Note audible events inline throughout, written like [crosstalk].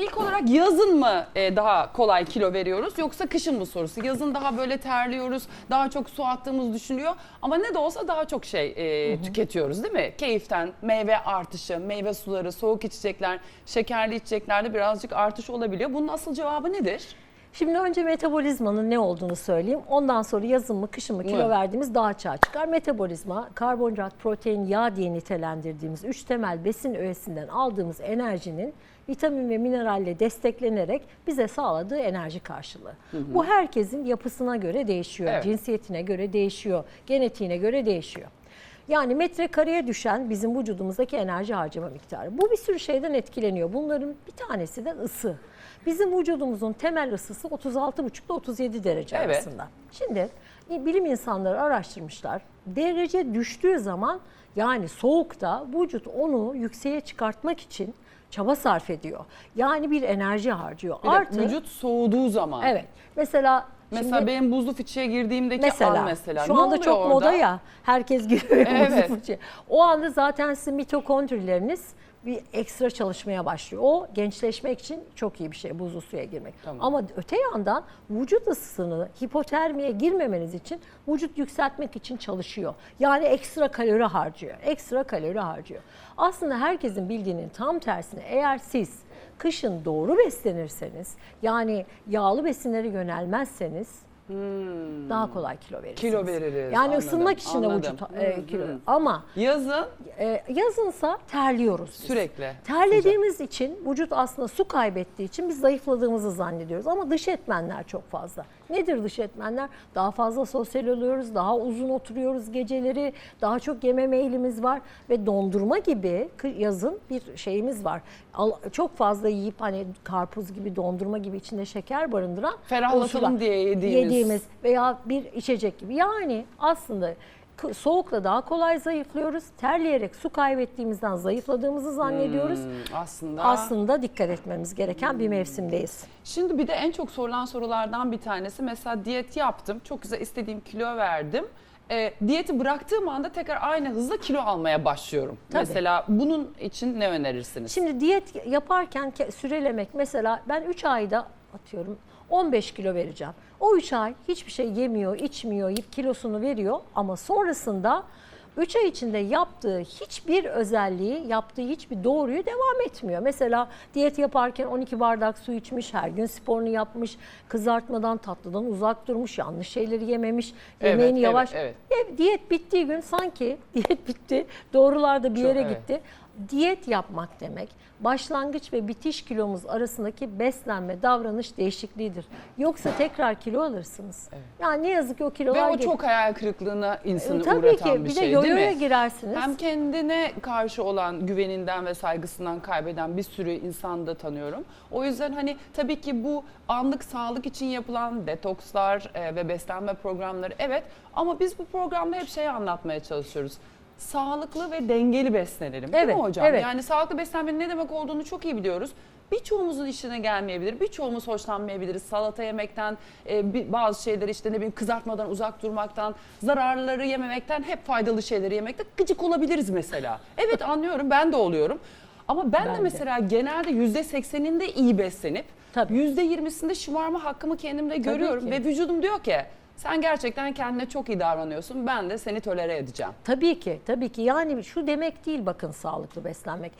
ilk olarak yazın mı e, daha kolay kilo veriyoruz yoksa kışın mı sorusu? Yazın daha böyle terliyoruz, daha çok su attığımız düşünülüyor ama ne de olsa daha çok şey e, tüketiyoruz değil mi? Keyiften meyve artışı, meyve suları, soğuk içecekler, şekerli içeceklerde birazcık artış olabiliyor. Bunun asıl cevabı nedir? Şimdi önce metabolizmanın ne olduğunu söyleyeyim. Ondan sonra yazın mı kışın mı kilo Evet. verdiğimiz daha açığa çıkar. Metabolizma karbonhidrat, protein, yağ diye nitelendirdiğimiz üç temel besin öğesinden aldığımız enerjinin vitamin ve mineralle desteklenerek bize sağladığı enerji karşılığı. Bu herkesin yapısına göre değişiyor, Evet. cinsiyetine göre değişiyor, genetiğine göre değişiyor. Yani metrekareye düşen bizim vücudumuzdaki enerji harcama miktarı. Bu bir sürü şeyden etkileniyor. Bunların bir tanesi de ısı. Bizim vücudumuzun temel ısısı 36,5 ile 37 derece Evet. arasında. Şimdi bilim insanları araştırmışlar. Derece düştüğü zaman yani soğukta vücut onu yükseğe çıkartmak için çaba sarf ediyor. Yani bir enerji harcıyor. Bir Artı vücut soğuduğu zaman. evet. Mesela Mesela şimdi- benim buzlu fıçıya girdiğimdeki Mesela, an mesela. şu Ne anda çok orada? moda ya herkes [laughs] giriyor Evet. evet. fırçaya. O anda zaten sizin mitokondrileriniz bir ekstra çalışmaya başlıyor. O gençleşmek için çok iyi bir şey buzlu suya girmek. Tamam. Ama öte yandan vücut ısısını hipotermiye girmemeniz için vücut yükseltmek için çalışıyor. Yani ekstra kalori harcıyor. Ekstra kalori harcıyor. Aslında herkesin bildiğinin tam tersine eğer siz kışın doğru beslenirseniz yani yağlı besinlere yönelmezseniz daha kolay kilo verirsiniz. Hmm. Kilo veririz, Yani anladım, ısınmak için de vücut e, Hı, kilo. hı. Ama Yazın e, yazınsa terliyoruz biz. sürekli. Terlediğimiz için vücut aslında su kaybettiği için biz zayıfladığımızı zannediyoruz. Ama dış etmenler çok fazla. Nedir dış etmenler? Daha fazla sosyal oluyoruz, daha uzun oturuyoruz geceleri, daha çok yeme meylimiz var ve dondurma gibi yazın bir şeyimiz var. Çok fazla yiyip hani karpuz gibi dondurma gibi içinde şeker barındıran Ferahlatalım diye yediğimiz. Yediğimiz veya bir içecek gibi. Yani aslında soğukla daha kolay zayıflıyoruz. Terleyerek su kaybettiğimizden zayıfladığımızı zannediyoruz. Hmm, aslında. Aslında dikkat etmemiz gereken bir mevsimdeyiz. Şimdi bir de en çok sorulan sorulardan bir tanesi mesela diyet yaptım. Çok güzel istediğim kilo verdim. E, diyeti bıraktığım anda tekrar aynı hızla kilo almaya başlıyorum. Tabii. Mesela bunun için ne önerirsiniz? Şimdi diyet yaparken ke- sürelemek mesela ben 3 ayda atıyorum 15 kilo vereceğim. O 3 ay hiçbir şey yemiyor, içmiyor, kilosunu veriyor ama sonrasında 3 ay içinde yaptığı hiçbir özelliği, yaptığı hiçbir doğruyu devam etmiyor. Mesela diyet yaparken 12 bardak su içmiş, her gün sporunu yapmış, kızartmadan, tatlıdan uzak durmuş, yanlış şeyleri yememiş, Evet, yemeğini evet, yavaş. evet. E, diyet bittiği gün sanki [laughs] diyet bitti, doğrularda bir Çok, yere evet. Diyet yapmak demek başlangıç ve bitiş kilomuz arasındaki beslenme davranış değişikliğidir. Yoksa tekrar kilo alırsınız. Yani ne yazık ki o Ve kilolar o gel- çok hayal kırıklığına insanı E, tabii uğratan ki bir bir şey de değil yoyoya mi? girersiniz. Hem kendine karşı olan güveninden ve saygısından kaybeden bir sürü insan da tanıyorum. O yüzden hani tabii ki bu anlık sağlık için yapılan detokslar e, ve beslenme programları evet ama biz bu programda hep şey anlatmaya çalışıyoruz. Sağlıklı ve dengeli beslenelim değil Evet, mi hocam? evet. Yani sağlıklı beslenmenin ne demek olduğunu çok iyi biliyoruz. Birçoğumuzun işine gelmeyebilir, birçoğumuz hoşlanmayabiliriz. Salata yemekten, e, bazı şeyleri işte ne bileyim kızartmadan uzak durmaktan, zararları yememekten, hep faydalı şeyleri yemekten gıcık olabiliriz mesela. Evet [laughs] anlıyorum, ben de oluyorum. Ama ben, Ben de de. mesela genelde yüzde sekseninde iyi beslenip, Tabii. yüzde yirmisinde şımarma hakkımı kendimde görüyorum. ki. Ve vücudum diyor ki sen gerçekten kendine çok iyi davranıyorsun, ben de seni tolere edeceğim. Tabii ki, tabii ki. Yani şu demek değil bakın sağlıklı beslenmek.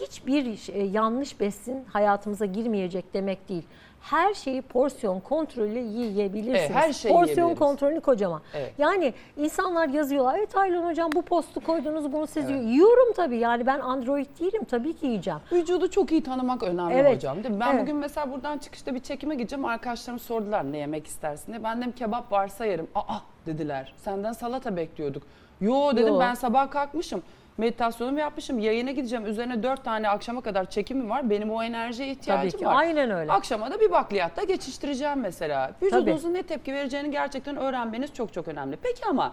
Hiçbir şey- yanlış besin hayatımıza girmeyecek demek değil. Her şeyi porsiyon kontrolü yiyebilirsiniz. Evet, her şeyi porsiyon yiyebiliriz. kontrolü kocaman. Evet. Yani insanlar yazıyorlar. Evet Aylan hocam bu postu koydunuz bunu siz yiyor." Yiyorum tabii yani ben android değilim tabii ki yiyeceğim. Vücudu çok iyi tanımak önemli Evet, hocam değil mi? Ben evet. bugün mesela buradan çıkışta bir çekime gideceğim. Arkadaşlarım sordular ne yemek istersin diye. Ben dedim kebap varsa yerim. Aa dediler. Senden salata bekliyorduk. Yo dedim Yo. ben sabah kalkmışım. Meditasyonumu yapmışım. Yayına gideceğim. Üzerine dört tane akşama kadar çekimi var. Benim o enerjiye ihtiyacım Tabii ki, var. aynen öyle. Akşama da bir bakliyatta geçiştireceğim mesela. Vücudunuzun ne tepki vereceğini gerçekten öğrenmeniz çok çok önemli. Peki ama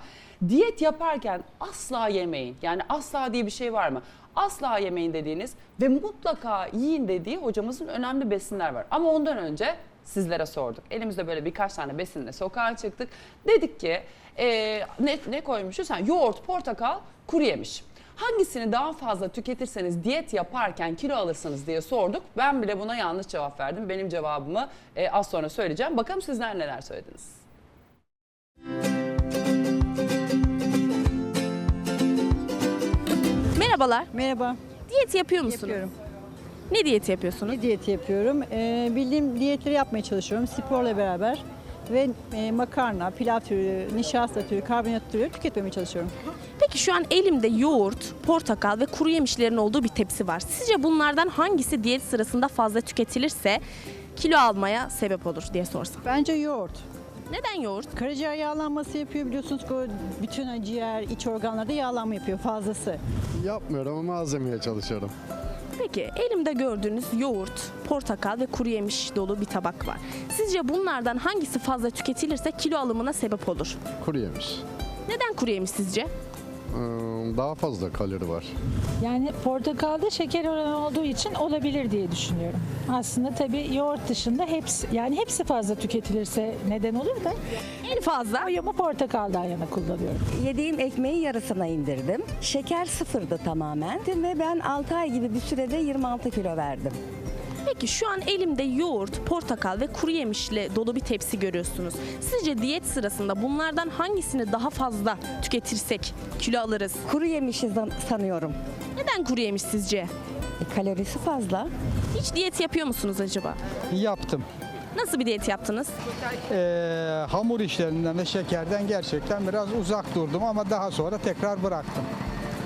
diyet yaparken asla yemeyin. Yani asla diye bir şey var mı? Asla yemeyin dediğiniz ve mutlaka yiyin dediği hocamızın önemli besinler var. Ama ondan önce sizlere sorduk. Elimizde böyle birkaç tane besinle sokağa çıktık. Dedik ki e, ne, ne koymuşuz? Ha, yoğurt, portakal, kuru yemiş. Hangisini daha fazla tüketirseniz diyet yaparken kilo alırsınız diye sorduk. Ben bile buna yanlış cevap verdim. Benim cevabımı e, az sonra söyleyeceğim. Bakalım sizler neler söylediniz. Merhabalar. Merhaba, Diyet yapıyor musunuz? yapıyorum. Ne diyeti yapıyorsunuz? Ne diyeti yapıyorum? Ee, bildiğim diyetleri yapmaya çalışıyorum sporla beraber ve e, makarna, pilav türü, nişasta türü, karbonhidrat türü tüketmemeye çalışıyorum. Peki şu an elimde yoğurt, portakal ve kuru yemişlerin olduğu bir tepsi var. Sizce bunlardan hangisi diyet sırasında fazla tüketilirse kilo almaya sebep olur diye sorsam. Bence yoğurt. Neden yoğurt? Karaciğer yağlanması yapıyor biliyorsunuz bütün ciğer, iç organlarda yağlanma yapıyor fazlası. Yapmıyorum ama malzemeye çalışıyorum. Peki elimde gördüğünüz yoğurt, portakal ve kuru yemiş dolu bir tabak var. Sizce bunlardan hangisi fazla tüketilirse kilo alımına sebep olur? Kuru yemiş. Neden kuru yemiş sizce? Daha fazla kalori var. Yani portakalda şeker oranı olduğu için olabilir diye düşünüyorum. Aslında tabii yoğurt dışında hepsi yani hepsi fazla tüketilirse neden olur da En fazla oyumu portakaldan yana kullanıyorum. Yediğim ekmeği yarısına indirdim. Şeker sıfırdı tamamen ve ben 6 ay gibi bir sürede 26 kilo verdim. Peki şu an elimde yoğurt, portakal ve kuru yemişle dolu bir tepsi görüyorsunuz. Sizce diyet sırasında bunlardan hangisini daha fazla tüketirsek kilo alırız? Kuru yemişi zan- sanıyorum. Neden kuru yemiş sizce? E, kalorisi fazla. Hiç diyet yapıyor musunuz acaba? Yaptım. Nasıl bir diyet yaptınız? Ee, hamur işlerinden ve şekerden gerçekten biraz uzak durdum ama daha sonra tekrar bıraktım.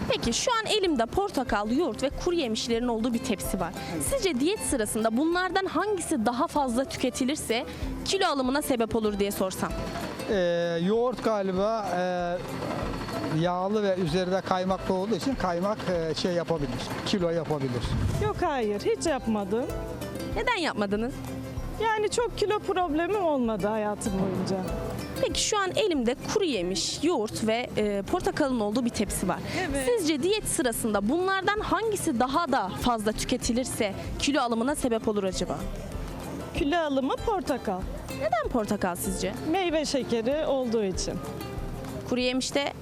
Peki şu an elimde portakal, yoğurt ve kuru yemişlerin olduğu bir tepsi var. Sizce diyet sırasında bunlardan hangisi daha fazla tüketilirse kilo alımına sebep olur diye sorsam? Ee, yoğurt galiba e, yağlı ve üzerinde kaymaklı olduğu için kaymak e, şey yapabilir, kilo yapabilir. Yok hayır hiç yapmadım. Neden yapmadınız? Yani çok kilo problemim olmadı hayatım boyunca. Peki şu an elimde kuru yemiş, yoğurt ve e, portakalın olduğu bir tepsi var. Evet. Sizce diyet sırasında bunlardan hangisi daha da fazla tüketilirse kilo alımına sebep olur acaba? Kilo alımı portakal. Neden portakal sizce? Meyve şekeri olduğu için. Kuru yemişte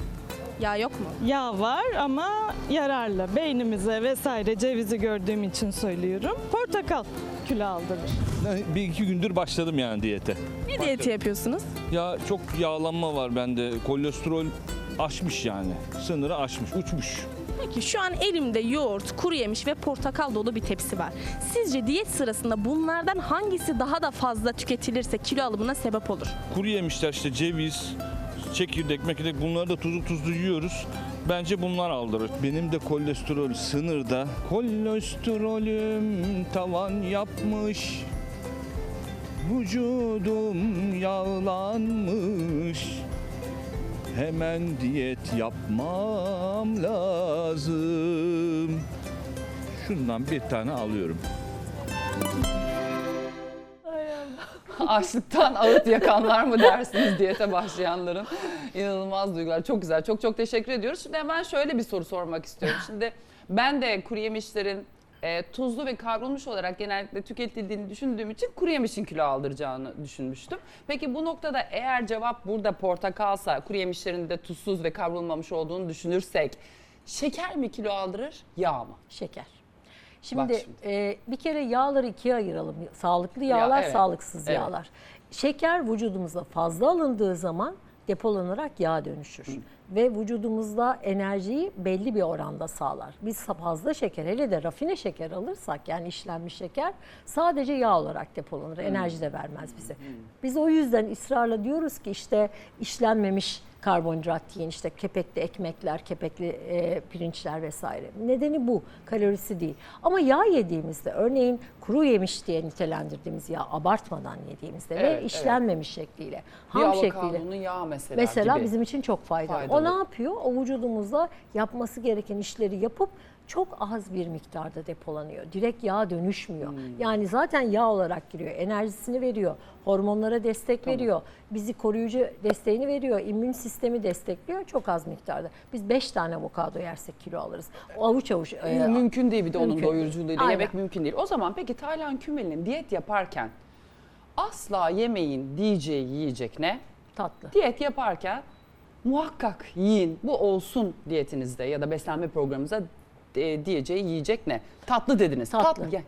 yağ yok mu? Yağ var ama yararlı. Beynimize vesaire cevizi gördüğüm için söylüyorum. Portakal kilo aldırır. Bir iki gündür başladım yani diyete. Ne diyeti yapıyorsunuz? Ya çok yağlanma var bende. Kolesterol aşmış yani. Sınırı aşmış, uçmuş. Peki şu an elimde yoğurt, kuru yemiş ve portakal dolu bir tepsi var. Sizce diyet sırasında bunlardan hangisi daha da fazla tüketilirse kilo alımına sebep olur? Kuru yemişler işte ceviz, çekirdek, mekirdek bunları da tuzlu tuzlu yiyoruz. Bence bunlar aldırır. Benim de kolesterol sınırda. Kolesterolüm tavan yapmış. Vücudum yağlanmış. Hemen diyet yapmam lazım. Şundan bir tane alıyorum. Açlıktan ağıt yakanlar mı dersiniz diyete başlayanların inanılmaz duygular. Çok güzel. Çok çok teşekkür ediyoruz. Şimdi hemen şöyle bir soru sormak istiyorum. Şimdi ben de kuru yemişlerin e, tuzlu ve kavrulmuş olarak genellikle tüketildiğini düşündüğüm için kuru yemişin kilo aldıracağını düşünmüştüm. Peki bu noktada eğer cevap burada portakalsa, kuru yemişlerin de tuzsuz ve kavrulmamış olduğunu düşünürsek şeker mi kilo aldırır, yağ mı? Şeker. Şimdi, şimdi. e, bir kere yağları ikiye ayıralım. Sağlıklı yağlar, evet. sağlıksız Evet. yağlar. Şeker vücudumuza fazla alındığı zaman depolanarak yağ dönüşür. Ve vücudumuzda enerjiyi belli bir oranda sağlar. Biz fazla şeker hele de rafine şeker alırsak yani işlenmiş şeker sadece yağ olarak depolanır. Enerji de vermez bize. Biz o yüzden ısrarla diyoruz ki işte işlenmemiş karbonhidrat yiyin işte kepekli ekmekler, kepekli e, pirinçler vesaire. Nedeni bu, kalorisi değil. Ama yağ yediğimizde örneğin kuru yemiş diye nitelendirdiğimiz yağ abartmadan yediğimizde Evet, ve işlenmemiş şekliyle, Bir ham şekliyle. avokadonun yağı mesela, Mesela gibi. bizim için çok faydalı. Faydalı. O ne yapıyor? O vücudumuzda yapması gereken işleri yapıp çok az bir miktarda depolanıyor. Direkt yağ dönüşmüyor. Hmm. Yani zaten yağ olarak giriyor. Enerjisini veriyor. Hormonlara destek veriyor. Bizi koruyucu desteğini veriyor. İmmün sistemi destekliyor çok az miktarda. Biz 5 tane avokado yersek kilo alırız. Avuç avuç. e, mümkün değil bir de onun mümkün. doyuruculuğuyla Aynen. yemek mümkün değil. O zaman peki Taylan Kümeli'nin diyet yaparken asla yemeyin diyeceği yiyecek ne? tatlı. Diyet yaparken muhakkak yiyin bu olsun diyetinizde ya da beslenme programınıza e, diyeceği yiyecek ne? Tatlı dediniz. Tatlı. ye-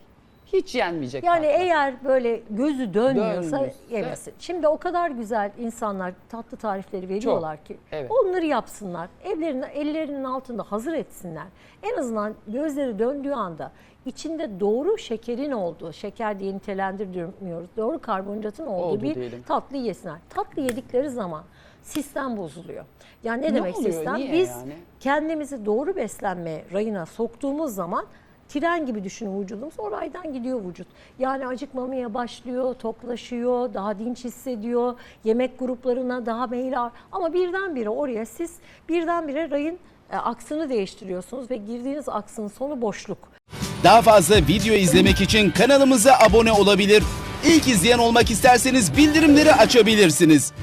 hiç yenmeyecek Yani tatlı. eğer böyle gözü dönmüyorsa Dönmüyorsa- yemesin. Şimdi o kadar güzel insanlar tatlı tarifleri veriyorlar ki evet. onları yapsınlar. Evlerinin ellerinin altında hazır etsinler. En azından gözleri döndüğü anda içinde doğru şekerin olduğu, şeker diye nitelendirmiyoruz. Doğru karbonhidratın olduğu Oldu bir diyelim. tatlı yesinler. Tatlı yedikleri zaman sistem bozuluyor. Yani ne, Ne demek oluyor? sistem? Niye Biz yani? kendimizi doğru beslenme rayına soktuğumuz zaman tren gibi düşünün vücudumuz o raydan gidiyor vücut. Yani acıkmamaya başlıyor, toklaşıyor, daha dinç hissediyor, yemek gruplarına daha meyil ama birdenbire oraya siz birdenbire rayın e, aksını değiştiriyorsunuz ve girdiğiniz aksın sonu boşluk. Daha fazla video izlemek için kanalımıza abone olabilir. İlk izleyen olmak isterseniz bildirimleri açabilirsiniz.